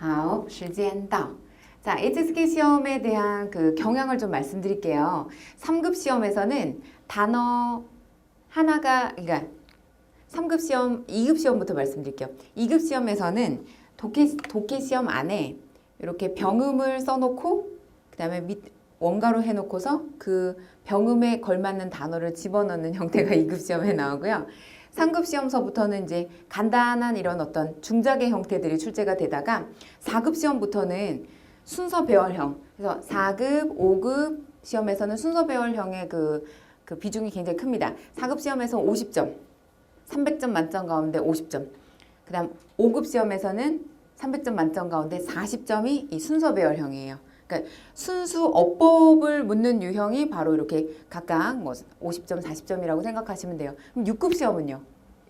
好, 시간到. 자, HSK 시험에 대한 그 경향을 좀 말씀드릴게요. 3급 시험에서는 단어 하나가, 그러니까 3급 시험, 2급 시험부터 말씀드릴게요. 2급 시험에서는 독해, 독해 시험 안에 이렇게 병음을 써놓고, 그 다음에 밑, 원가로 해놓고서 그 병음에 걸맞는 단어를 집어넣는 형태가 2급 시험에 나오고요. 3급 시험서부터는 이제 간단한 이런 어떤 중작의 형태들이 출제가 되다가 4급 시험부터는 순서 배열형. 그래서 4급, 5급 시험에서는 순서 배열형의 그, 그 비중이 굉장히 큽니다. 4급 시험에서 50점, 300점 만점 가운데 50점. 그 다음 5급 시험에서는 300점 만점 가운데 40점이 이 순서 배열형이에요. 그러니까 순수 어법을 묻는 유형이 바로 이렇게 각각 뭐 50점, 40점이라고 생각하시면 돼요. 그럼 6급 시험은요?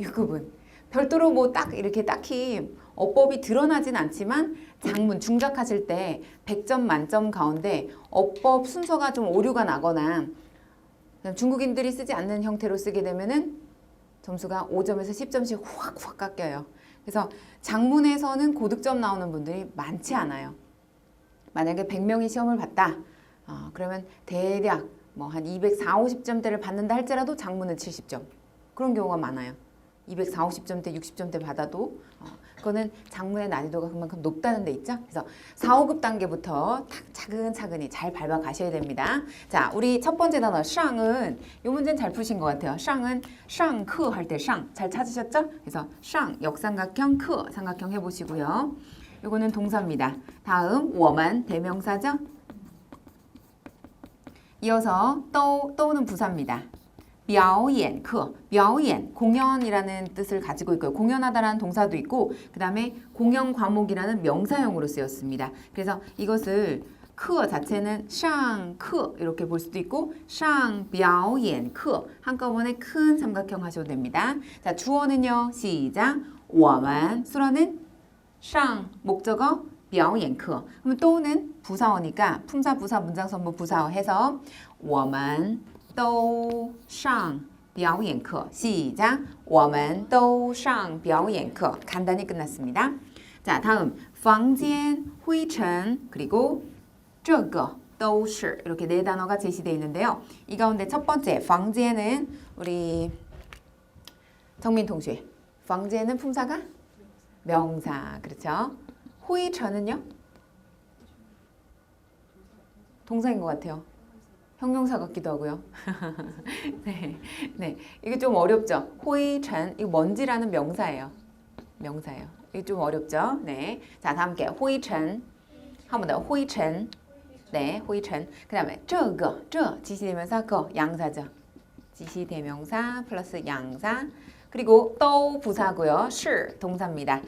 6급은 별도로 뭐 딱 이렇게 딱히 어법이 드러나진 않지만 장문 중작하실 때 100점 만점 가운데 어법 순서가 좀 오류가 나거나 중국인들이 쓰지 않는 형태로 쓰게 되면은 점수가 5점에서 10점씩 확확 깎여요. 그래서 장문에서는 고득점 나오는 분들이 많지 않아요. 만약에 100명이 시험을 봤다. 어, 그러면 대략 뭐 한 240, 50점대를 받는다 할지라도 장문은 70점. 그런 경우가 많아요. 240, 50점대, 60점대 받아도 어, 그거는 장문의 난이도가 그만큼 높다는 데 있죠. 그래서 4, 5급 단계부터 탁 차근차근히 잘 밟아 가셔야 됩니다. 자, 우리 첫 번째 단어 샹은 이 문제는 잘 푸신 것 같아요. 샹은 샹크 할때 샹 잘 찾으셨죠? 그래서 샹 역삼각형 크 삼각형 해보시고요. 요거는 동사입니다. 다음 워만 대명사죠. 이어서 또 또는 부사입니다. 表演课, 表演 공연이라는 뜻을 가지고 있고요. 공연하다라는 동사도 있고 그다음에 공연 과목이라는 명사형으로 쓰였습니다. 그래서 이것을 课 자체는 上课 이렇게 볼 수도 있고 上表演课 한꺼번에 큰 삼각형 하셔도 됩니다. 자, 주어는요. 시작. 我们 수로는 上 목적어 表演课 그럼 또는 부사어니까 품사 부사 문장 선보 부사어 해서 我们都上表演课 시작 我们都上表演课 간단히 끝났습니다. 자, 다음 房间灰尘 그리고 这个都是 이렇게 네 단어가 제시되어 있는데요. 이 가운데 첫 번째 房间은 우리 정민 동시에 房间은 품사가 명사 그렇죠? 호이 저는요? 동사인 것 같아요. 형용사 같기도 하고요. 네, 네, 이게 좀 어렵죠. 호이 전 이거 먼지라는 명사예요. 명사예요. 이게 좀 어렵죠. 네, 자 다음 게 호이 전 한번 더 호이 전 네, 호이 전그 다음에 저거 저 지시대명사 거 양사죠. 지시대명사 플러스 양사 그리고 또 부사고요. 是 동사입니다.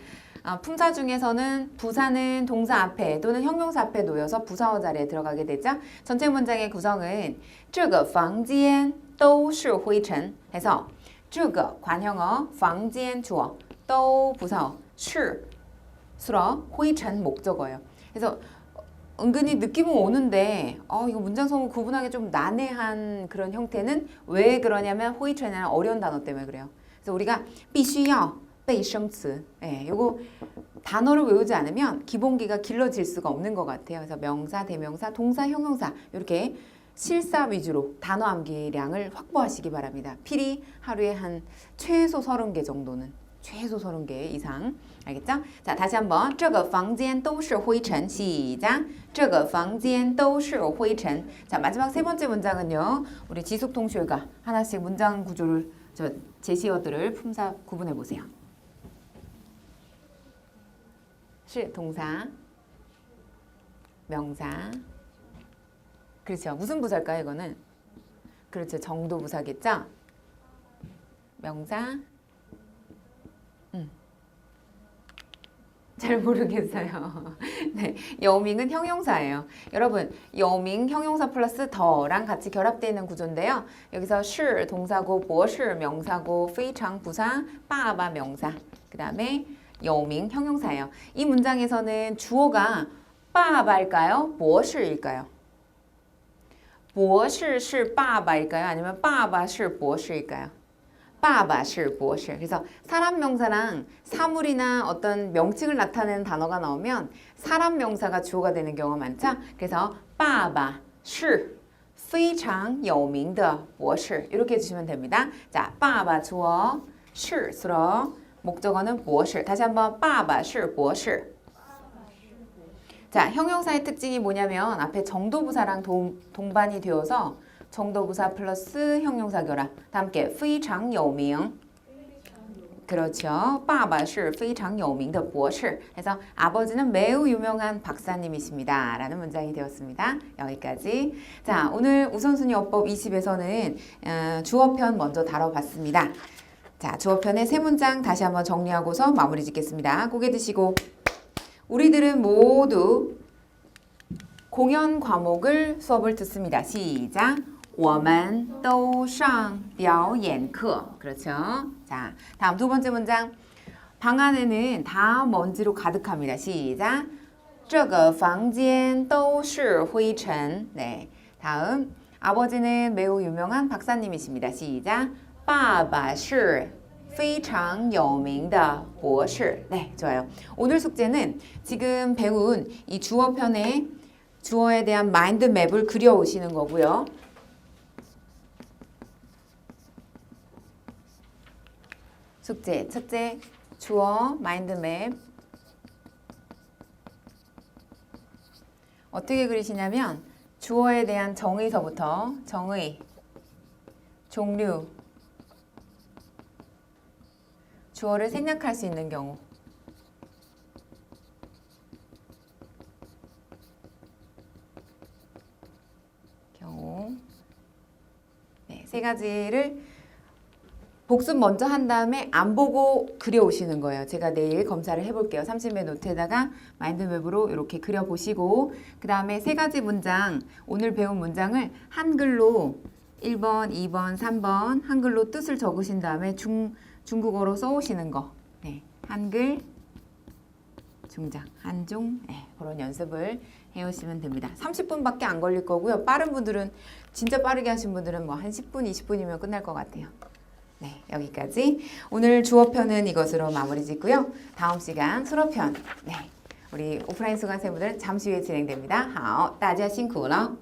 아, 품사 중에서는 부사는 동사 앞에 또는 형용사 앞에 놓여서 부사어 자리에 들어가게 되죠. 전체 문장의 구성은 这个房间都是灰尘 해서 这个 관형어 房间 주어 또 부사어 是 수러 灰尘 목적어예요. 그래서 은근히 느낌은 오는데 어 이거 문장 소문 구분하기 좀 난해한 그런 형태는 왜 그러냐면 호이천이라는 어려운 단어 때문에 그래요. 그래서 우리가 必须要 베이성츠 예, 요거 단어를 외우지 않으면 기본기가 길러질 수가 없는 것 같아요. 그래서 명사, 대명사, 동사, 형용사 이렇게 실사 위주로 단어 암기량을 확보하시기 바랍니다. 필히 하루에 한 최소 30개 정도는 최소 30개 이상 알겠죠? 자 다시 한번 这个房间都是灰尘 시작 这个房间都是灰尘 자 마지막 세 번째 문장은요 우리 지숙 동시가 하나씩 문장 구조를 저 제시어들을 품사 구분해 보세요. 시 동사 명사. 그렇죠. 무슨 부사일까요 이거는? 그렇죠. 정도 부사겠죠? 명사 잘 모르겠어요. 네, 여밍은 형용사예요. 여러분, 여밍 형용사 플러스 더랑 같이 결합되어 있는 구조인데요. 여기서 是 동사고, 博士 명사고, 非常 부사, 爸爸 명사. 그 다음에 여밍 형용사예요. 이 문장에서는 주어가 爸爸일까요? 博士일까요? 博士是爸爸일까요? 아니면 爸爸是博士일까요? 爸爸是博士. 그래서 사람 명사랑 사물이나 어떤 명칭을 나타내는 단어가 나오면 사람 명사가 주어가 되는 경우가 많죠. 그래서 爸爸是非常有名的博士 이렇게 해주시면 됩니다. 자, 爸爸 주어, 是 수로, 목적어는 博士. 다시 한번 爸爸是博士. 자, 형용사의 특징이 뭐냐면 앞에 정도부사랑 동, 동반이 되어서 정도부사 플러스 형용사 결합. 다 함께 非常有名. 그렇죠. 爸爸是非常有名的博士. 그래서 아버지는 매우 유명한 박사님이십니다. 라는 문장이 되었습니다. 여기까지. 자, 오늘 우선순위 어법 20에서는 어, 주어편 먼저 다뤄봤습니다. 자, 주어편의 세 문장 다시 한번 정리하고서 마무리 짓겠습니다. 고개 드시고 우리들은 모두 공연 과목을 수업을 듣습니다. 시작. 我们都上表演课. 그렇죠. 자, 다음 두 번째 문장. 방 안에는 다 먼지로 가득합니다. 시작. 这个房间都是灰尘. 네. 다음. 아버지는 매우 유명한 박사님이십니다. 시작. 爸爸是非常有名的博士. 네, 좋아요. 오늘 숙제는 지금 배운 이 주어편의 주어에 대한 마인드 맵을 그려 오시는 거고요. 숙제. 첫째 주어 마인드 맵. 어떻게 그리시냐면 주어에 대한 정의서부터 정의 종류 주어를 생략할 수 있는 경우. 경우. 네, 세 가지를 복습 먼저 한 다음에 안 보고 그려오시는 거예요. 제가 내일 검사를 해볼게요. 30의 노트에다가 마인드맵으로 이렇게 그려보시고 그 다음에 세 가지 문장 오늘 배운 문장을 한글로 1번, 2번, 3번 한글로 뜻을 적으신 다음에 중, 중국어로 써오시는 거 네, 한글 중장, 한중 네, 그런 연습을 해오시면 됩니다. 30분밖에 안 걸릴 거고요. 빠른 분들은 진짜 빠르게 하신 분들은 뭐 한 10분, 20분이면 끝날 것 같아요. 네, 여기까지. 오늘 주어편은 이것으로 마무리 짓고요. 다음 시간 수로편. 네. 우리 오프라인 수강생분들은 잠시 후에 진행됩니다. 好,大家辛苦了.